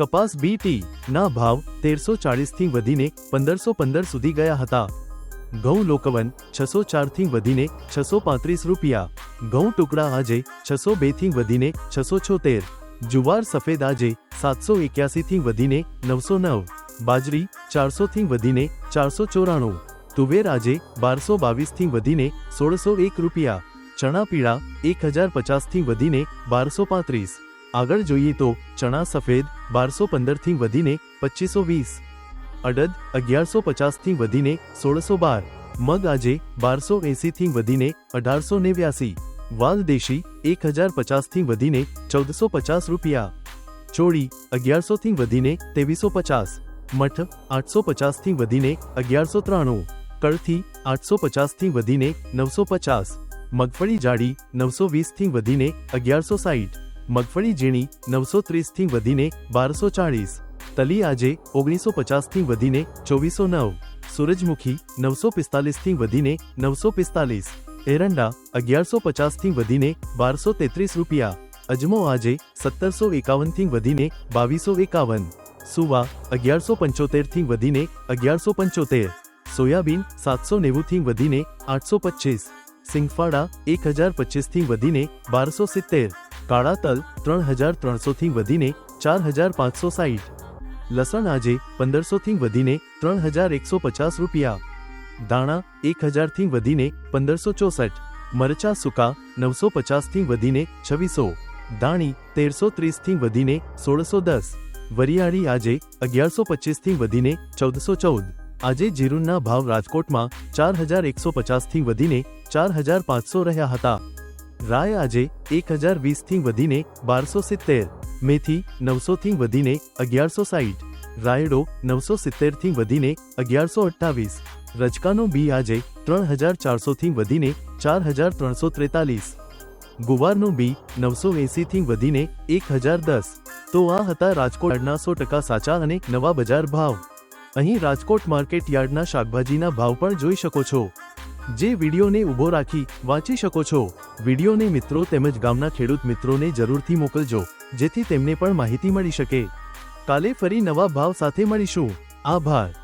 કપાસ બીટી ના ભાવ તેરસો ચાળીસથી વધીને પંદરસો પંદર સુધી ગયા હતા. ઘઉં લોકવન છસો ચારથી વધીને છસો પાંત્રીસ રૂપિયા. ઘઉં ટુકડા આજે છસો બેથી વધીને છસો છોતેર. જુવાર સફેદ આજે સાતસો એક્યાસીથી વધીને નવસો નવ. બાજરી ચારસોથી વધીને ચારસો ચોરાણું. તુવેર આજે બારસો બાવીસથી વધીને સોળસો એક રૂપિયા. ચણા પીળા એક હજાર પચાસથી વધીને બારસો પાંત્રીસ. આગળ જોઈએ તો ચણા સફેદ બારસો પંદરથી વધીને પચીસો વીસ, અડદ અગિયારસો પચાસથી વધીને સોળસો બાર, મગ આજે બારસો એંસીથી વધીને અઢારસો નેવ્યાસી, વાલ એક હજાર પચાસથી વધીને ચૌદસો પચાસ રૂપિયા, ચોળી અગિયારસોથી વધીને ત્રેવીસો પચાસ, મઠ આઠસો પચાસથી વધીને અગિયારસો ત્રાણું, કળથી આઠસો પચાસથી વધીને નવસો પચાસ, મગફળી જાડી નવસો વીસથી વધીને અગિયારસો સાઠ મગફળી ઝીણી નવસો ત્રીસથી વધીને બારસો ચાળીસ. તલી આજે ઓગણીસો પચાસથી વધીને ચોવીસો નવ. સૂરજમુખી નવસો પિસ્તાલીસથી વધીને નવસો પિસ્તાલીસ. એરંડા અગિયારસો પચાસથી વધીને બારસો તેત્રીસ રૂપિયા. અજમો આજે સત્તરસો એકાવનથી વધીને બાવીસો એકાવન. સુવા અગિયારસો પંચોતેરથી વધીને અગિયારસો પંચોતેર. સોયાબીન સાતસો નેવુંથી વધીને આઠસો પચીસ. સિંગફાડા એક હજાર પચીસથી વધીને બારસો સિત્તેર. કાળા તલ ત્રણ હજાર ત્રણસોથી વધીને ચાર હજાર પાંચસો સાઠ લસણ આજે પંદરસોથી વધીને ત્રણ હજાર એકસો પચાસ રૂપિયા. દાણા એક હજારથી વધીને પંદરસો ચોસઠ. મરચા સૂકા નવસો પચાસથી વધીને છવ્વીસો. દાણી તેરસો ત્રીસથી વધીને સોળસો દસ. વરિયાળી આજે અગિયારસો પચીસથી વધીને ચૌદસો ચૌદ. આજે જીરુંના ભાવ રાજકોટમાં ચાર હજાર એકસો પચાસથી વધીને ચાર હજાર પાંચસો રહ્યા હતા. રાય આજે એક હજાર વીસથી વધીને બારસો સિત્તેર, મેથી નવસોથી વધીને અગિયારસો સાઠ રાયડો નવસો સિત્તેરથી વધીને અગિયારસો અઠ્ઠાવીસ, રજકાનો બી આજે ત્રણ હજાર ચારસોથી વધીને ચાર હજાર ત્રણસો ત્રેતાલીસ, ગુવારનો બી નવસો એંસીથી વધીને એક હજાર દસ. તો આ હતા રાજકોટ યાર્ડના ટકા સાચા અને નવા બજાર ભાવ. અહીં રાજકોટ માર્કેટ યાર્ડના શાકભાજીના ભાવ પણ જોઈ શકો છો. જે વિડીયોને ઊભો રાખી વાંચી શકો છો. વિડીયોને મિત્રો તેમજ ગામના ખેડૂત મિત્રોને જરૂરથી મોકલજો, જેથી તેમને પણ માહિતી મળી શકે. કાલે ફરી નવા ભાવ સાથે મળીશું. આભાર.